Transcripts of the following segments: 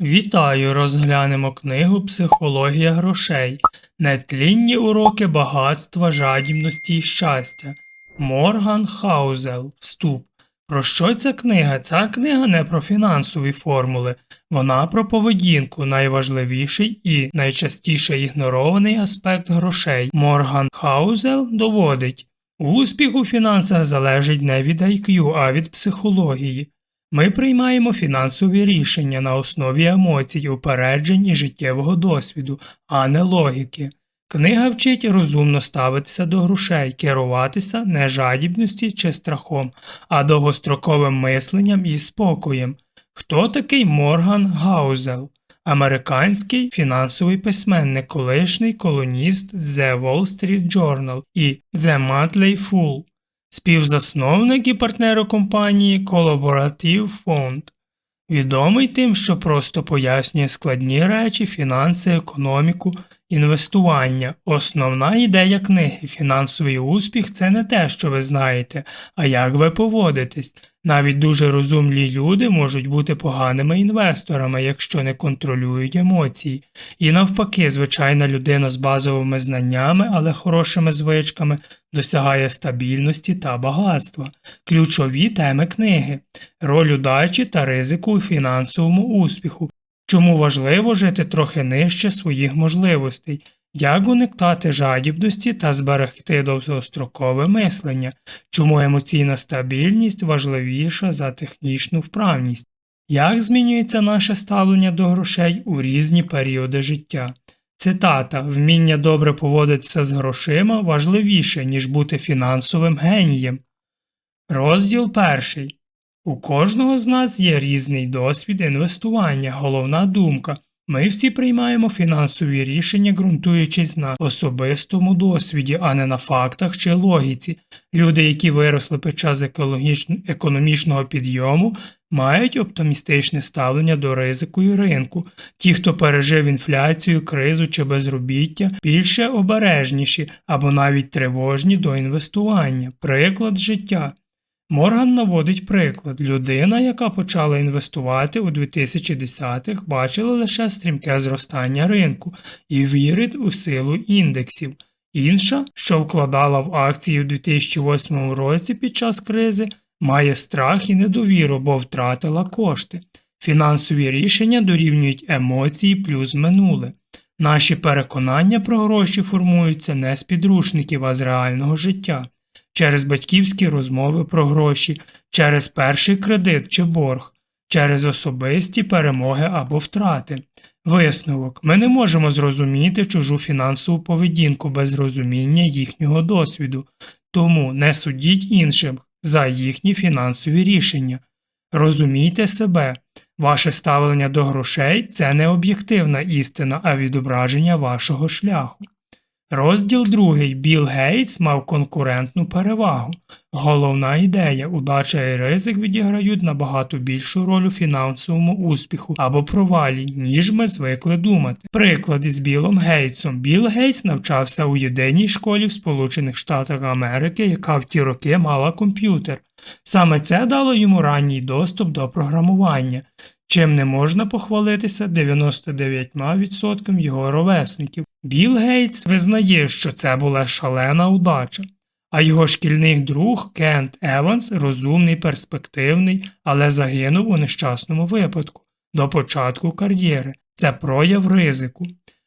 Вітаю, розглянемо книгу Психологія грошей. Нетлінні уроки багатства, жадібності і щастя. Морган Хаузел. Вступ. Про що ця книга? Ця книга не про фінансові формули, вона про поведінку, найважливіший і найчастіше ігнорований аспект грошей. Морган Хаузел доводить, успіх у фінансах залежить не від IQ, а від психології. Ми приймаємо фінансові рішення на основі емоцій, упереджень і життєвого досвіду, а не логіки. Книга вчить розумно ставитися до грошей, керуватися не жадібності чи страхом, а довгостроковим мисленням і спокоєм. Хто такий Морган Гаузел? Американський фінансовий письменник, колишній колоніст The Wall Street Journal і The Motley Fool співзасновник і партнер компанії Collaborative Fund, відомий тим, що просто пояснює складні речі, фінанси, економіку, інвестування. Основна ідея книги фінансовий успіх це не те, що ви знаєте, а як ви поводитесь. Навіть дуже розумні люди можуть бути поганими інвесторами, якщо не контролюють емоції. І навпаки, звичайна людина з базовими знаннями, але хорошими звичками досягає стабільності та багатства. Ключові теми книги, роль удачі та ризику у фінансовому успіху. Чому важливо жити трохи нижче своїх можливостей, як уникати жадібності та зберегти довгострокове мислення, чому емоційна стабільність важливіша за технічну вправність, як змінюється наше ставлення до грошей у різні періоди життя. Цитата Вміння добре поводитися з грошима важливіше, ніж бути фінансовим генієм. Розділ перший. У кожного з нас є різний досвід інвестування, головна думка. Ми всі приймаємо фінансові рішення, ґрунтуючись на особистому досвіді, а не на фактах чи логіці. Люди, які виросли під час економічного підйому, мають оптимістичне ставлення до ризику і ринку. Ті, хто пережив інфляцію, кризу чи безробіття, більше обережніші або навіть тривожні до інвестування. Приклад життя. Морган наводить приклад. Людина, яка почала інвестувати у 2010-х, бачила лише стрімке зростання ринку і вірить у силу індексів. Інша, що вкладала в акції у 2008 році під час кризи, має страх і недовіру, бо втратила кошти. Фінансові рішення дорівнюють емоції плюс минуле. Наші переконання про гроші формуються не з підручників, а з реального життя через батьківські розмови про гроші, через перший кредит чи борг, через особисті перемоги або втрати. Висновок ми не можемо зрозуміти чужу фінансову поведінку без розуміння їхнього досвіду, тому не судіть іншим за їхні фінансові рішення. Розумійте себе, ваше ставлення до грошей це не об'єктивна істина, а відображення вашого шляху. Розділ другий Білл Гейтс мав конкурентну перевагу. Головна ідея удача і ризик відіграють набагато більшу роль у фінансовому успіху або провалі, ніж ми звикли думати. Приклад із Білом Гейтсом. Білл Гейтс навчався у єдиній школі в Сполучених Штатах Америки, яка в ті роки мала комп'ютер. Саме це дало йому ранній доступ до програмування, чим не можна похвалитися 99% його ровесників. Білл Гейтс визнає, що це була шалена удача, а його шкільний друг Кент Еванс розумний, перспективний, але загинув у нещасному випадку до початку кар'єри. Це прояв ризику.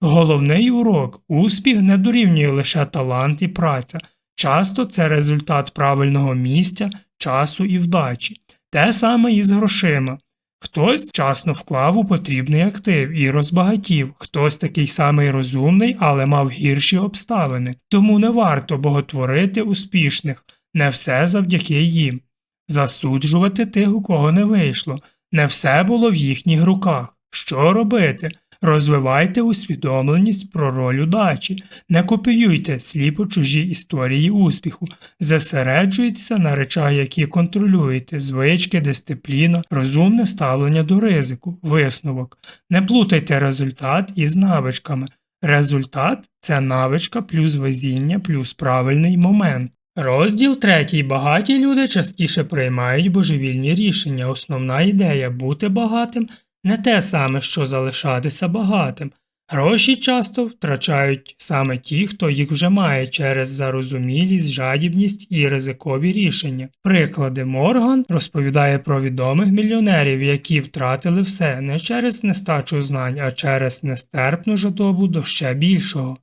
Головний урок успіх не дорівнює лише талант і праця. Часто це результат правильного місця, часу і вдачі. Те саме і з грошима. Хтось вчасно вклав у потрібний актив і розбагатів, хтось такий самий розумний, але мав гірші обставини. Тому не варто боготворити успішних, не все завдяки їм. Засуджувати тих, у кого не вийшло, не все було в їхніх руках. Що робити? Розвивайте усвідомленість про роль удачі, не копіюйте сліпо чужі історії успіху, зосереджуйтеся на речах, які контролюєте, звички, дисципліна, розумне ставлення до ризику, висновок. Не плутайте результат із навичками. Результат це навичка плюс везіння плюс правильний момент. Розділ третій. Багаті люди частіше приймають божевільні рішення. Основна ідея бути багатим не те саме, що залишатися багатим. Гроші часто втрачають саме ті, хто їх вже має через зарозумілість, жадібність і ризикові рішення. Приклади Морган розповідає про відомих мільйонерів, які втратили все не через нестачу знань, а через нестерпну жадобу до ще більшого.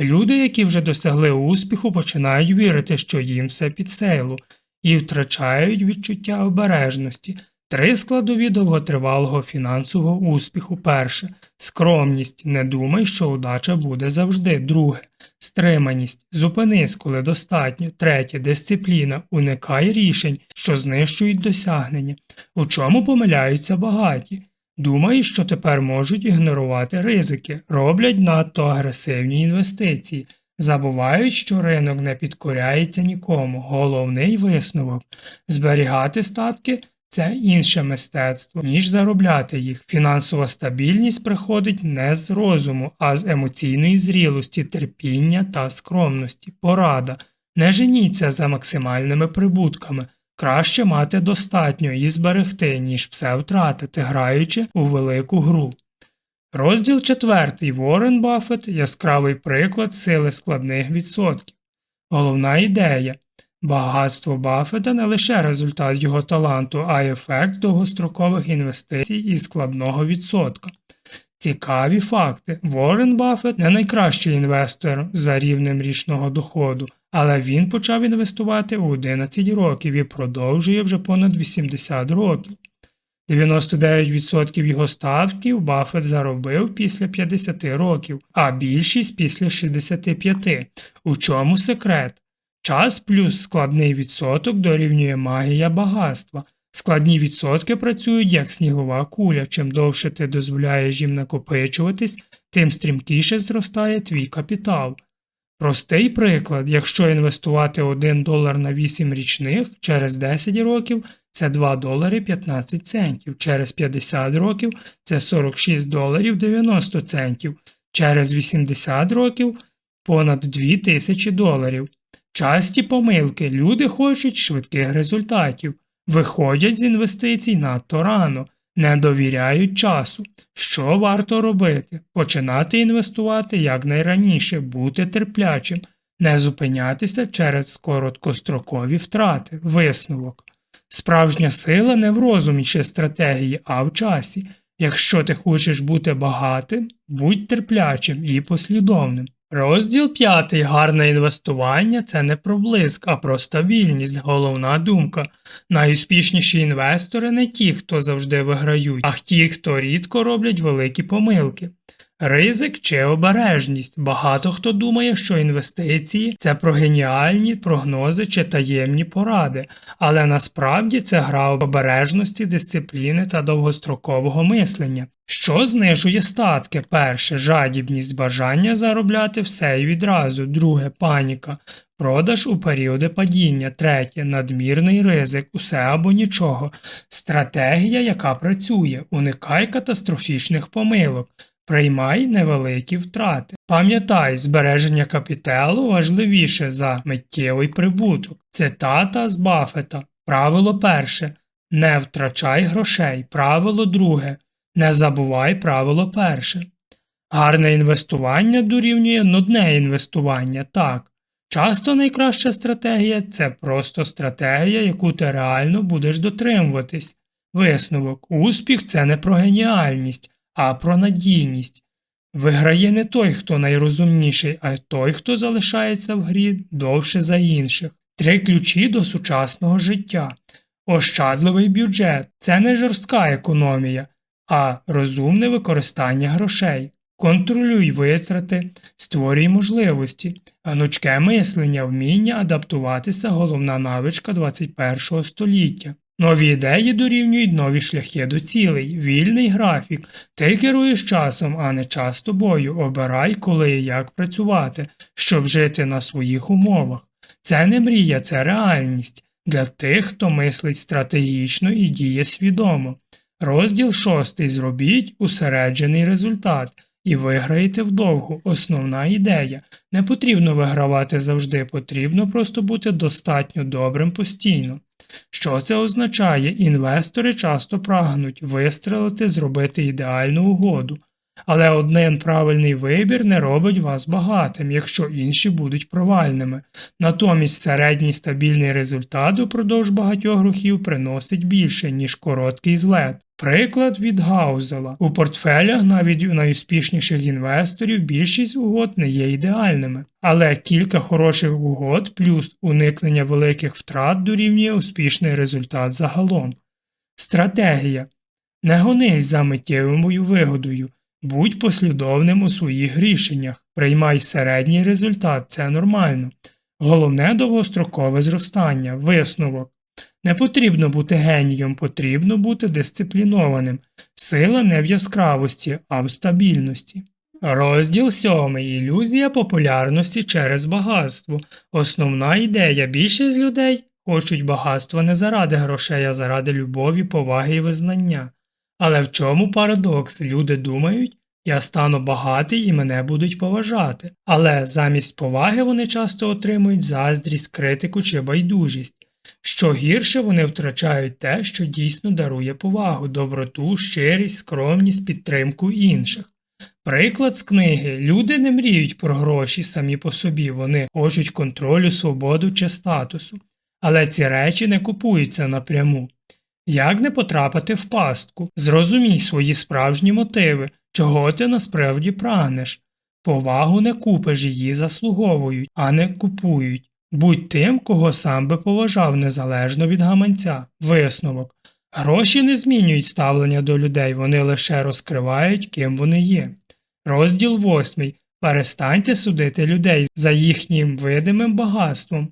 Люди, які вже досягли успіху, починають вірити, що їм все під силу, і втрачають відчуття обережності. Три складові довготривалого фінансового успіху. Перше скромність. Не думай, що удача буде завжди. Друге стриманість. Зупинись, коли достатньо. Третє дисципліна. Уникай рішень, що знищують досягнення. У чому помиляються багаті. Думають, що тепер можуть ігнорувати ризики, роблять надто агресивні інвестиції, забувають, що ринок не підкоряється нікому. Головний висновок зберігати статки це інше мистецтво, ніж заробляти їх. Фінансова стабільність приходить не з розуму, а з емоційної зрілості, терпіння та скромності. Порада. Не женіться за максимальними прибутками. Краще мати достатньо і зберегти, ніж все втратити, граючи у велику гру. Розділ четвертий. Ворен Баффет – яскравий приклад сили складних відсотків. Головна ідея. Багатство Баффета не лише результат його таланту, а й ефект довгострокових інвестицій і складного відсотка. Цікаві факти. Ворен Баффет не найкращий інвестор за рівнем річного доходу, але він почав інвестувати у 11 років і продовжує вже понад 80 років. 99% його статків Баффет заробив після 50 років, а більшість після 65. У чому секрет? Час плюс складний відсоток дорівнює магія багатства. Складні відсотки працюють як снігова куля. Чим довше ти дозволяєш їм накопичуватись, тим стрімкіше зростає твій капітал. Простий приклад, якщо інвестувати 1 долар на 8 річних через 10 років це 2 долари 15 центів, через 50 років це 46 доларів 90 центів, через 80 років понад 2000 доларів. Часті помилки люди хочуть швидких результатів, виходять з інвестицій надто рано, не довіряють часу. Що варто робити? Починати інвестувати якнайраніше, бути терплячим, не зупинятися через короткострокові втрати, висновок. Справжня сила не в розумі чи стратегії, а в часі. Якщо ти хочеш бути багатим, будь терплячим і послідовним. Розділ п'ятий. Гарне інвестування це не про блиск, а про стабільність, головна думка. Найуспішніші інвестори не ті, хто завжди виграють, а ті, хто рідко роблять великі помилки. Ризик чи обережність. Багато хто думає, що інвестиції це про геніальні прогнози чи таємні поради, але насправді це гра обережності, дисципліни та довгострокового мислення. Що знижує статки? Перше жадібність бажання заробляти все і відразу, друге паніка, продаж у періоди падіння, третє надмірний ризик, усе або нічого, стратегія, яка працює, уникай катастрофічних помилок. Приймай невеликі втрати. Пам'ятай, збереження капіталу важливіше за миттєвий прибуток. Цитата з Баффета. Правило перше. Не втрачай грошей. Правило друге. Не забувай правило перше. Гарне інвестування дорівнює нудне інвестування. Так. Часто найкраща стратегія це просто стратегія, яку ти реально будеш дотримуватись. Висновок. Успіх це не про геніальність а про надійність. Виграє не той, хто найрозумніший, а той, хто залишається в грі довше за інших. Три ключі до сучасного життя. Ощадливий бюджет це не жорстка економія, а розумне використання грошей. Контролюй витрати, створюй можливості, гнучке мислення, вміння адаптуватися головна навичка 21 століття. Нові ідеї дорівнюють нові шляхи до цілей, вільний графік. Ти керуєш часом, а не час тобою. Обирай, коли і як працювати, щоб жити на своїх умовах. Це не мрія, це реальність для тих, хто мислить стратегічно і діє свідомо. Розділ шостий зробіть усереджений результат і виграєте вдовгу. Основна ідея. Не потрібно вигравати завжди, потрібно просто бути достатньо добрим постійно. Що це означає? Інвестори часто прагнуть вистрелити, зробити ідеальну угоду. Але один правильний вибір не робить вас багатим, якщо інші будуть провальними. Натомість середній стабільний результат упродовж багатьох років приносить більше, ніж короткий злет. Приклад від Гаузела. У портфелях навіть у найуспішніших інвесторів більшість угод не є ідеальними. Але кілька хороших угод плюс уникнення великих втрат дорівнює успішний результат загалом. Стратегія. Не гонись за миттєвою вигодою. Будь послідовним у своїх рішеннях, приймай середній результат, це нормально. Головне довгострокове зростання, висновок. Не потрібно бути генієм, потрібно бути дисциплінованим. Сила не в яскравості, а в стабільності. Розділ 7. Ілюзія популярності через багатство. Основна ідея більшість людей хочуть багатства не заради грошей, а заради любові, поваги і визнання. Але в чому парадокс? Люди думають, я стану багатий і мене будуть поважати. Але замість поваги вони часто отримують заздрість, критику чи байдужість. Що гірше вони втрачають те, що дійсно дарує повагу, доброту, щирість, скромність, підтримку інших. Приклад з книги люди не мріють про гроші самі по собі, вони хочуть контролю, свободу чи статусу. Але ці речі не купуються напряму. Як не потрапити в пастку? Зрозумій свої справжні мотиви, чого ти насправді прагнеш. Повагу не купиш, її заслуговують, а не купують. Будь тим, кого сам би поважав незалежно від гаманця. Висновок. Гроші не змінюють ставлення до людей, вони лише розкривають, ким вони є. Розділ 8. Перестаньте судити людей за їхнім видимим багатством.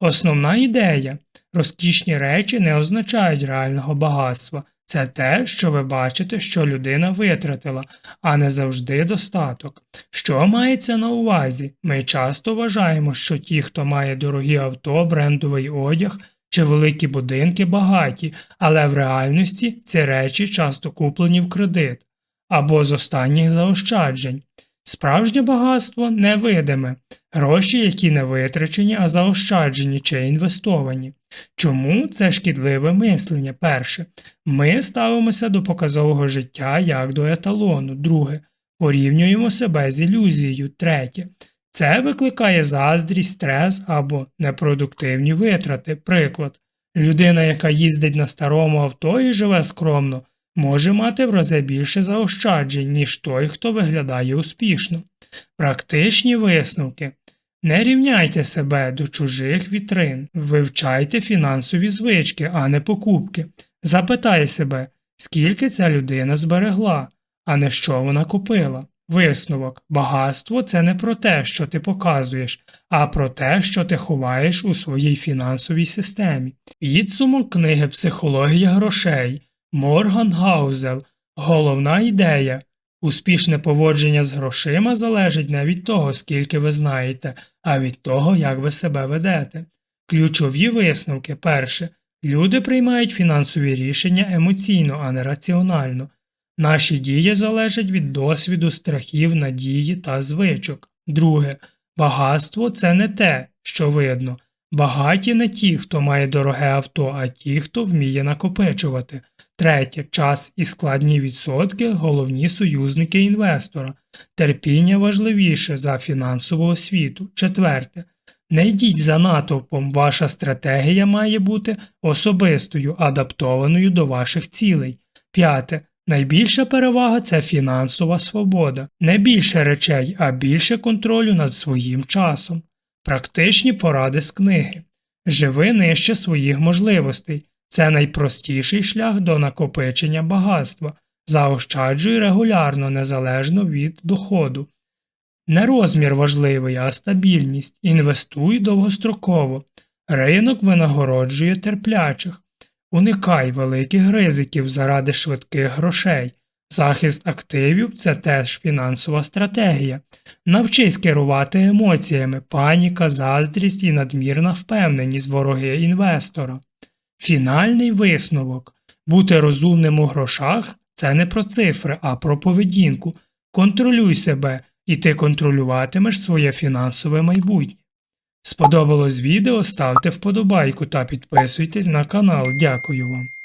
Основна ідея розкішні речі не означають реального багатства. Це те, що ви бачите, що людина витратила, а не завжди достаток. Що мається на увазі? Ми часто вважаємо, що ті, хто має дорогі авто, брендовий одяг чи великі будинки, багаті, але в реальності ці речі часто куплені в кредит або з останніх заощаджень. Справжнє багатство невидиме, гроші, які не витрачені, а заощаджені чи інвестовані. Чому це шкідливе мислення? Перше, ми ставимося до показового життя як до еталону. Друге, порівнюємо себе з ілюзією. Третє. Це викликає заздрість, стрес або непродуктивні витрати. Приклад, людина, яка їздить на старому авто і живе скромно, може мати в рази більше заощаджень, ніж той, хто виглядає успішно. Практичні висновки. Не рівняйте себе до чужих вітрин, вивчайте фінансові звички, а не покупки. Запитай себе, скільки ця людина зберегла, а не що вона купила. Висновок багатство це не про те, що ти показуєш, а про те, що ти ховаєш у своїй фінансовій системі. Підсумок книги Психологія грошей Морган Гаузел. Головна ідея. Успішне поводження з грошима залежить не від того, скільки ви знаєте, а від того, як ви себе ведете. Ключові висновки перше. Люди приймають фінансові рішення емоційно, а не раціонально. Наші дії залежать від досвіду, страхів, надії та звичок. Друге. Багатство це не те, що видно. Багаті не ті, хто має дороге авто, а ті, хто вміє накопичувати. Третє. Час і складні відсотки головні союзники інвестора. Терпіння важливіше за фінансову освіту. Четверте. Не йдіть за натовпом, ваша стратегія має бути особистою, адаптованою до ваших цілей. П'яте. Найбільша перевага це фінансова свобода. Не більше речей, а більше контролю над своїм часом. Практичні поради з книги. Живи нижче своїх можливостей. Це найпростіший шлях до накопичення багатства. Заощаджуй регулярно, незалежно від доходу. Не розмір важливий, а стабільність. Інвестуй довгостроково. Ринок винагороджує терплячих. Уникай великих ризиків заради швидких грошей. Захист активів це теж фінансова стратегія. Навчись керувати емоціями, паніка, заздрість і надмірна впевненість вороги інвестора. Фінальний висновок бути розумним у грошах це не про цифри, а про поведінку. Контролюй себе, і ти контролюватимеш своє фінансове майбутнє. Сподобалось відео, ставте вподобайку та підписуйтесь на канал. Дякую вам.